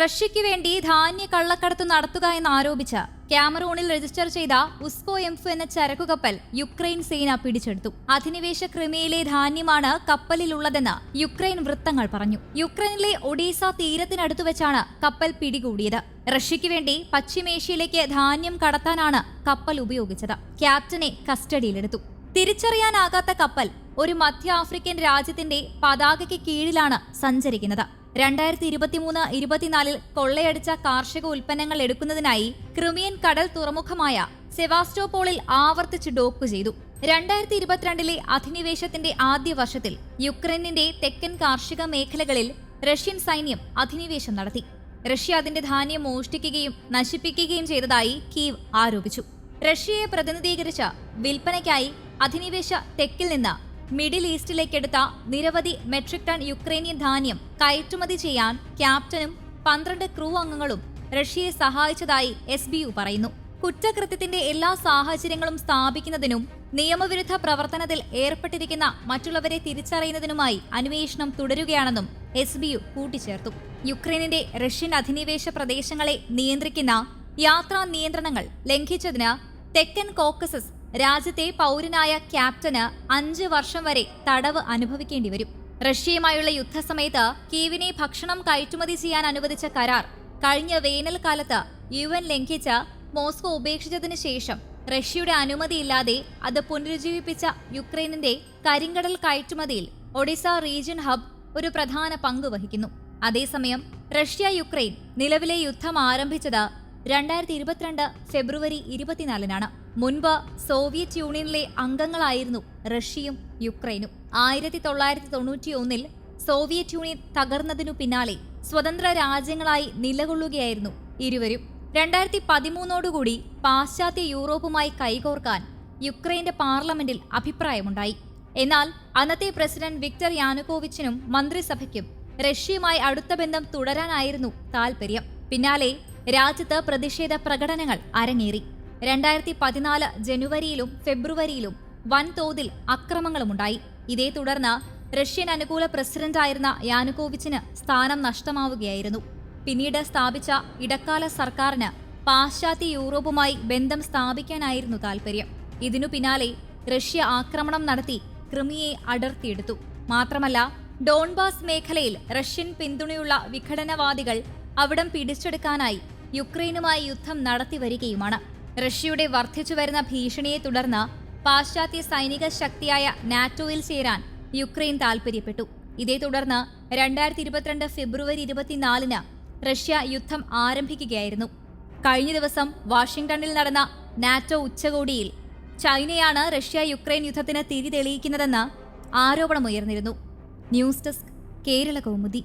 റഷ്യയ്ക്ക് വേണ്ടി ധാന്യ കള്ളക്കടത്ത് നടത്തുക ആരോപിച്ച ക്യാമറൂണിൽ രജിസ്റ്റർ ചെയ്ത ഉസ്കോ എംഫ് എന്ന ചരക്കുകപ്പൽ യുക്രൈൻ സേന പിടിച്ചെടുത്തു. അധിനിവേശ ക്രിമിയയിലെ ധാന്യമാണ് കപ്പലിലുള്ളതെന്ന് യുക്രൈൻ വൃത്തങ്ങൾ പറഞ്ഞു. യുക്രൈനിലെ ഒഡീസ തീരത്തിനടുത്തു വെച്ചാണ് കപ്പൽ പിടികൂടിയത്. റഷ്യയ്ക്ക് വേണ്ടി പശ്ചിമേഷ്യയിലേക്ക് ധാന്യം കടത്താനാണ് കപ്പൽ ഉപയോഗിച്ചത്. ക്യാപ്റ്റനെ കസ്റ്റഡിയിലെടുത്തു. തിരിച്ചറിയാനാകാത്ത കപ്പൽ ഒരു മധ്യ ആഫ്രിക്കൻ രാജ്യത്തിന്റെ പതാകയ്ക്ക് കീഴിലാണ് സഞ്ചരിക്കുന്നത്. രണ്ടായിരത്തി ഇരുപത്തിമൂന്ന് ഇരുപത്തിനാലിൽ കൊള്ളയടിച്ച കാർഷിക ഉൽപ്പന്നങ്ങൾ എടുക്കുന്നതിനായി ക്രിമിയൻ കടൽ തുറമുഖമായ സെവാസ്റ്റോപോളിൽ ആവർത്തിച്ച് ഡോക്ക് ചെയ്തു. രണ്ടായിരത്തി ഇരുപത്തിരണ്ടിലെ അധിനിവേശത്തിന്റെ ആദ്യ വർഷത്തിൽ യുക്രൈനിന്റെ തെക്കൻ കാർഷിക മേഖലകളിൽ റഷ്യൻ സൈന്യം അധിനിവേശം നടത്തി. റഷ്യ അതിന്റെ ധാന്യം മോഷ്ടിക്കുകയും നശിപ്പിക്കുകയും ചെയ്തതായി കീവ് ആരോപിച്ചു. റഷ്യയെ പ്രതിനിധീകരിച്ച വിൽപ്പനയ്ക്കായി അധിനിവേശ തെക്കിൽ നിന്ന് മിഡിൽ ഈസ്റ്റിലേക്കെടുത്ത നിരവധി മെട്രിക് ടൺ യുക്രൈനിയൻ ധാന്യം കയറ്റുമതി ചെയ്യാൻ ക്യാപ്റ്റനും പന്ത്രണ്ട് ക്രൂ അംഗങ്ങളും റഷ്യയെ സഹായിച്ചതായി എസ് ബി യു പറയുന്നു. കുറ്റകൃത്യത്തിന്റെ എല്ലാ സാഹചര്യങ്ങളും സ്ഥാപിക്കുന്നതിനും നിയമവിരുദ്ധ പ്രവർത്തനത്തിൽ ഏർപ്പെട്ടിരിക്കുന്ന മറ്റുള്ളവരെ തിരിച്ചറിയുന്നതിനുമായി അന്വേഷണം തുടരുകയാണെന്നും എസ് ബി യു കൂട്ടിച്ചേർത്തു. യുക്രൈനിന്റെ റഷ്യൻ അധിനിവേശ പ്രദേശങ്ങളെ നിയന്ത്രിക്കുന്ന യാത്രാ നിയന്ത്രണങ്ങൾ ലംഘിച്ചതിന് തെക്കൻ കോക്കസസ് രാജ്യത്തെ പൗരനായ ക്യാപ്റ്റന് അഞ്ച് വർഷം വരെ തടവ് അനുഭവിക്കേണ്ടി വരും. റഷ്യയുമായുള്ള യുദ്ധസമയത്ത് കീവിനെ ഭക്ഷണം കയറ്റുമതി ചെയ്യാൻ അനുവദിച്ച കരാർ കഴിഞ്ഞ വേനൽക്കാലത്ത് യു എൻ ലംഘിച്ച് മോസ്കോ ഉപേക്ഷിച്ചതിനു ശേഷം റഷ്യയുടെ അനുമതിയില്ലാതെ അത് പുനരുജ്ജീവിപ്പിച്ച യുക്രൈനിന്റെ കരിങ്കടൽ കയറ്റുമതിയിൽ ഒഡീസ റീജിയൻ ഹബ് ഒരു പ്രധാന പങ്ക് വഹിക്കുന്നു. അതേസമയം റഷ്യ യുക്രൈൻ നിലവിലെ യുദ്ധം ആരംഭിച്ചത് രണ്ടായിരത്തി ഇരുപത്തിരണ്ട് ഫെബ്രുവരി ഇരുപത്തിനാലിനാണ്. മുൻപ് സോവിയറ്റ് യൂണിയനിലെ അംഗങ്ങളായിരുന്നു റഷ്യയും യുക്രൈനും. ആയിരത്തി തൊള്ളായിരത്തി തൊണ്ണൂറ്റി ഒന്നിൽ സോവിയറ്റ് യൂണിയൻ തകർന്നതിനു പിന്നാലെ സ്വതന്ത്ര രാജ്യങ്ങളായി നിലകൊള്ളുകയായിരുന്നു ഇരുവരും. രണ്ടായിരത്തി പതിമൂന്നോടുകൂടി പാശ്ചാത്യ യൂറോപ്പുമായി കൈകോർക്കാൻ യുക്രൈന്റെ പാർലമെന്റിൽ അഭിപ്രായമുണ്ടായി. എന്നാൽ അന്നത്തെ പ്രസിഡന്റ് വിക്ടർ യാനുകോവിച്ചിനും മന്ത്രിസഭയ്ക്കും റഷ്യയുമായി അടുത്ത ബന്ധം തുടരാനായിരുന്നു താൽപര്യം. പിന്നാലെ രാജ്യത്ത് പ്രതിഷേധ പ്രകടനങ്ങൾ അരങ്ങേറി. രണ്ടായിരത്തി പതിനാല് ജനുവരിയിലും ഫെബ്രുവരിയിലും വൻതോതിൽ അക്രമങ്ങളുമുണ്ടായി. ഇതേ തുടർന്ന് റഷ്യൻ അനുകൂല പ്രസിഡന്റായിരുന്ന യാനുകോവിച്ചിന് സ്ഥാനം നഷ്ടമാവുകയായിരുന്നു. പിന്നീട് സ്ഥാപിച്ച ഇടക്കാല സർക്കാരിന് പാശ്ചാത്യ യൂറോപ്പുമായി ബന്ധം സ്ഥാപിക്കാനായിരുന്നു താൽപര്യം. ഇതിനു പിന്നാലെ റഷ്യ ആക്രമണം നടത്തി ക്രിമിയെ അടർത്തിയെടുത്തു. മാത്രമല്ല ഡോൺബാസ് മേഖലയിൽ റഷ്യൻ പിന്തുണയുള്ള വിഘടനവാദികൾ അവിടം പിടിച്ചെടുക്കാനായി യുക്രൈനുമായി യുദ്ധം നടത്തിവരികയുമാണ്. റഷ്യയുടെ വർദ്ധിച്ചുവരുന്ന ഭീഷണിയെ തുടർന്ന് പാശ്ചാത്യ സൈനിക ശക്തിയായ നാറ്റോയിൽ ചേരാൻ യുക്രൈൻ താൽപര്യപ്പെട്ടു. ഇതേ തുടർന്ന് രണ്ടായിരത്തി ഇരുപത്തിരണ്ട് ഫെബ്രുവരി ഇരുപത്തിനാലിന് റഷ്യ യുദ്ധം ആരംഭിക്കുകയായിരുന്നു. കഴിഞ്ഞ ദിവസം വാഷിംഗ്ടണിൽ നടന്ന നാറ്റോ ഉച്ചകോടിയിൽ ചൈനയാണ് റഷ്യ യുക്രൈൻ യുദ്ധത്തിന് തിരി തെളിയിക്കുന്നതെന്ന് ആരോപണമുയർന്നിരുന്നു. News desk Kerala Kaumudi.